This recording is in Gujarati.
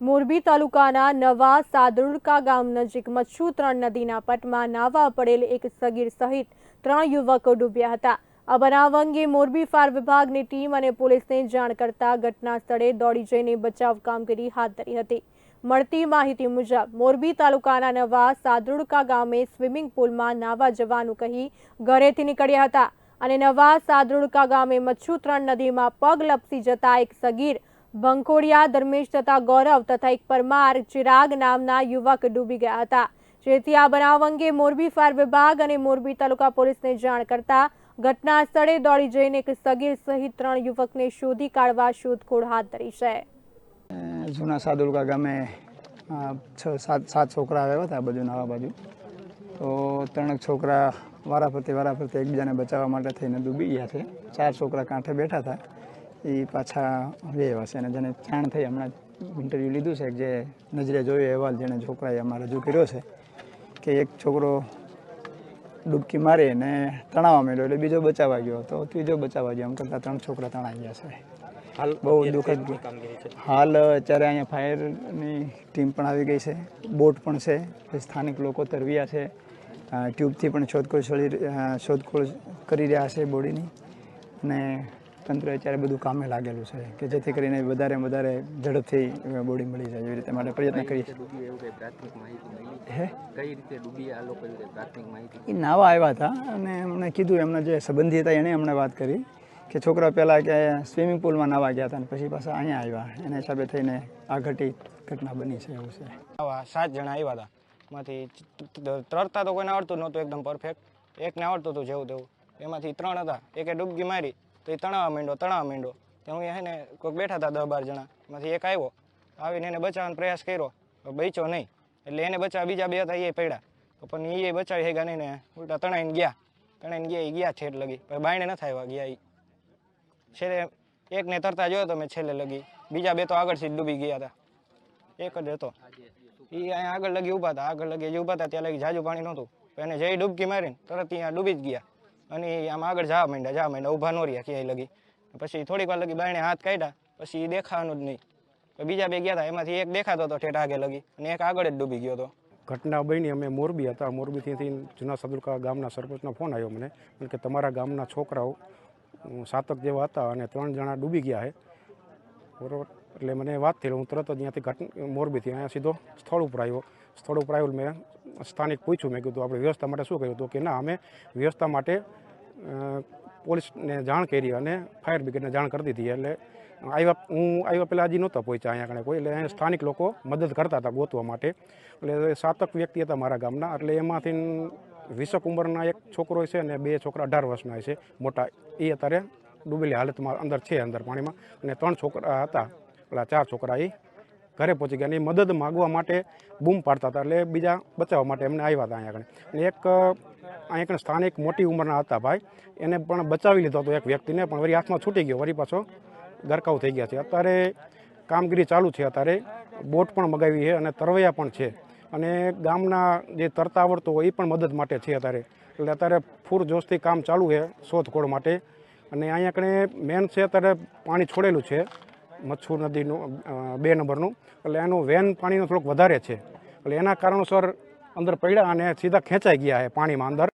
મોરબી તાલુકાના નવા સાદરુડકા ગામ નજીક મચ્છુ ત્રણ નદીના પટમાં નાવા પડેલ એક સગીર સહિત ત્રણ યુવકો ડૂબ્યા હતા. આ બનાવ અંગે મોરબી ફાયર વિભાગની ટીમ અને પોલીસને જાણ કરતા ઘટના સ્થળે દોડી જઈને બચાવ કામગીરી હાથ ધરી હતી. મળતી માહિતી મુજબ, મોરબી તાલુકાના નવા સાદરુડકા ગામે સ્વિમિંગ પુલમાં નાવા જવાનું કહી ઘરેથી નીકળ્યા હતા અને નવા સાદરુડકા ગામે મચ્છુ ત્રણ નદીમાં પગ લપસી જતા એક સગીર ભંખોડિયા ધર્મેશ તથા ગૌરવ તથા એક પરમાર ચિરાગ નામના યુવક ડૂબી ગયા હતા. જેથી આ બનાવ અંગે મોરબી ફાયર વિભાગ અને મોરબી તાલુકા પોલીસને જાણ કરતા ઘટના સ્થળે દોડી જઈને એક સગીર સહિત ત્રણ યુવકને શોધી કાઢવા શોધખોળ હાથ ધરી છે. જૂના સાદુલકા ગામે છ, સાત સાત છોકરા આવ્યા હતા બાજુ, નવા બાજુ. તો ત્રણ છોકરા વારાફરતી વારાફરતી એકબીજાને બચાવવા માટે થઈને ડૂબી ગયા છે. ચાર છોકરા કાંઠે બેઠા હતા. એ પાછા વ્યવા છે. અને જેને જાણ થઈ હમણાં ઇન્ટરવ્યૂ લીધું છે કે જે નજરે જોયો અહેવાલ જેણે છોકરાએ અમારે રજૂ કર્યો છે કે એક છોકરો ડૂબકી મારી અને તણાવવા માંડ્યો એટલે બીજો બચાવવા ગયો તો ત્રીજો બચાવવા ગયો એમ કરતાં ત્રણ છોકરા તણાઈ ગયા છે. હાલ બહુ દુઃખદ હાલ અત્યારે અહીંયા ફાયરની ટીમ પણ આવી ગઈ છે બોટ પણ છે સ્થાનિક લોકો તરવ્યા છે ટ્યુબથી પણ શોધખોળ શોધખોળ કરી રહ્યા છે બોડીની. અને તંત્ર અત્યારે બધું કામે લાગેલું છે કે જેથી કરીને વધારે વધારે ઝડપથી બોડી મળી જાય એવી રીતે માટે પ્રયત્ન કરીએ એ નાવા આવ્યા હતા અને એમણે કીધું એમના જે સંબંધી હતા એણે એમણે વાત કરી કે છોકરા પહેલાં કે સ્વિમિંગ પુલમાં નાવા ગયા હતા અને પછી પાછા અહીંયા આવ્યા. એના હિસાબે થઈને આ ઘટી ઘટના બની છે એવું છે. આવા સાત જણા આવ્યા હતા. એમાંથી તરતા તો કોઈને આવડતું નહોતું એકદમ પરફેક્ટ એકને આવડતું હતું જેવું તેવું. એમાંથી ત્રણ હતા. એકે ડૂબકી મારી તો એ તણાવવા માંડ્યો તણાવવા માંડ્યો તો હું હે ને કોઈક બેઠા હતા દસ બાર જણા. એમાંથી એક આવ્યો. આવીને એને બચાવવાનો પ્રયાસ કર્યો. બચ્યો નહીં. એટલે એને બચાવ બીજા બે હતા એ પડ્યા. તો પણ એ બચાવી હેગા નહીં ને ઉલટા તણાઈને ગયા. તણાઈને ગયા એ ગયા છેટ લગી. પછી બાયણે નથી આવ્યા, ગયા એ છેલ્લે એકને તરતા જોયો તો મેં છેલ્લે લગી. બીજા બે તો આગળથી ડૂબી ગયા હતા. એક જ હતો. એ અહીંયા આગળ લગી ઊભા હતા. આગળ લગી જે ઊભા હતા, ત્યાં લગી જાજુ પાણી નહોતું. એને જઈ ડૂબકી મારીને તરત ત્યાં ડૂબી જ ગયા. અને આમ આગળ જવા માંડ્યા જવા માંડ્યા, ઊભા નો રહ્યા ક્યાંય લગી. પછી થોડીક વાર લગી બાયણે હાથ કાઢ્યા, પછી એ દેખાવાનું જ નહીં. બીજા બે ગયા હતા એમાંથી એક દેખાતો હતો ઠેઠ આગે લગી અને એક આગળ જ ડૂબી ગયો હતો ઘટના બની અમે મોરબી હતા, મોરબીથી જૂના સદુલકા ગામના સરપંચનો ફોન આવ્યો મને કે તમારા ગામના છોકરાઓ સાતક જેવા હતા અને ત્રણ જણા ડૂબી ગયા છે. બરોબર? એટલે મને વાત થઈ હું તરત જ ત્યાંથી ઘટ, મોરબીથી અહીંયા સીધો સ્થળ ઉપર આવ્યો. સ્થળ ઉપર આવ્યું મેં સ્થાનિક પૂછ્યું. મેં કીધું, આપણે વ્યવસ્થા માટે શું કર્યું? તો કે, ના, અમે વ્યવસ્થા માટે પોલીસને જાણ કરી અને ફાયર બ્રિગેડને જાણ કરી દીધી. એટલે આવ્યા, હું આવ્યા પહેલાં હજી નહોતા પહોંચ્યા અહીંયા કણે કોઈ. એટલે અહીંયા સ્થાનિક લોકો મદદ કરતા હતા ગોતવા માટે. એટલે સાતક વ્યક્તિ હતા મારા ગામના. એટલે એમાંથી વીસક ઉંમરના એક છોકરો છે અને બે છોકરા અઢાર વર્ષના છે. મોટા. એ અત્યારે ડૂબેલી હાલતમાં અંદર છે અંદર પાણીમાં. અને ત્રણ છોકરા હતા. પેલા ચાર છોકરા એ ઘરે પહોંચી ગયા અને એ મદદ માગવા માટે બૂમ પાડતા હતા એટલે બીજા બચાવવા માટે એમને આવ્યા હતા અહીંયા આગળ. એક અહીંયા કણે સ્થાનિક મોટી ઉંમરના હતા ભાઈ. એને પણ બચાવી લીધો હતો એક વ્યક્તિને, પણ વળી હાથમાં છૂટી ગયો. વળી પાછો ગરકાવ થઈ ગયા છે. અત્યારે કામગીરી ચાલુ છે. અત્યારે બોટ પણ મગાવી છે અને તરવૈયા પણ છે. અને ગામના જે તરતા આવડતો હોય એ પણ મદદ માટે છે અત્યારે. એટલે અત્યારે ફૂરજોશથી કામ ચાલુ છે શોધખોળ માટે. અને અહીંયા કણે મેન છે, અત્યારે પાણી છોડેલું છે. મચ્છુ નદીનું બે નંબરનું. એટલે એનું વેન પાણીનું થોડુંક વધારે છે. એટલે એના કારણોસર અંદર પડ્યા અને સીધા ખેંચાઈ ગયા છે પાણીમાં અંદર.